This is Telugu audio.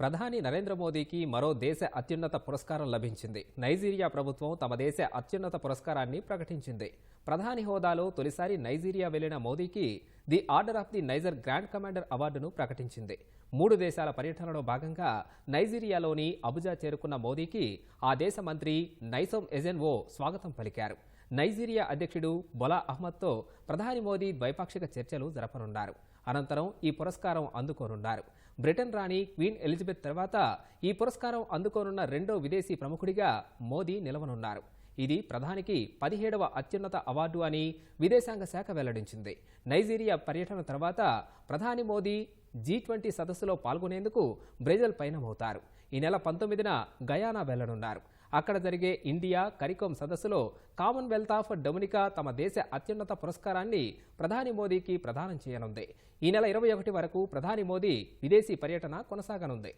ప్రధాని నరేంద్ర మోదీకి మరో దేశ అత్యున్నత పురస్కారం లభించింది. నైజీరియా ప్రభుత్వం తమ దేశ అత్యున్నత పురస్కారాన్ని ప్రకటించింది. ప్రధాని హోదాలో తొలిసారి నైజీరియా వెళ్ళిన మోదీకి the order of the Niger grand commander అవార్డును ప్రకటించింది. మూడు దేశాల పర్యటనలో భాగంగా నైజీరియాలోని అబుజా చేరుకున్న మోదీకి ఆ దేశ మంత్రి నైసోమ్ ఎజెన్వో స్వాగతం పలికారు. నైజీరియా అధ్యక్షుడు బొలా అహ్మద్తో ప్రధాని మోదీ ద్వైపాక్షిక చర్చలు జరపనున్నారు. అనంతరం ఈ పురస్కారం అందుకోనున్నారు. బ్రిటన్ రాణి క్వీన్ ఎలిజబెత్ తర్వాత ఈ పురస్కారం అందుకోనున్న రెండో విదేశీ ప్రముఖుడిగా మోదీ నిలవనున్నారు. ఇది ప్రధానికి పదిహేడవ అత్యున్నత అవార్డు అని విదేశాంగ శాఖ వెల్లడించింది. నైజీరియా పర్యటన తర్వాత ప్రధాని మోదీ జీ ట్వంటీ సదస్సులో పాల్గొనేందుకు బ్రెజిల్ పయనమవుతారు. ఈ నెల పంతొమ్మిదిన గయానా వెళ్ళనున్నారు. అక్కడ జరిగే ఇండియా కరికోమ్ సదస్సులో కామన్వెల్త్ ఆఫ్ డొమినికా తమ దేశ అత్యున్నత పురస్కారాన్ని ప్రధాని మోదీకి ప్రదానం చేయనుంది. ఈ నెల ఇరవై ఒకటి వరకు ప్రధాని మోదీ విదేశీ పర్యటన కొనసాగనుంది.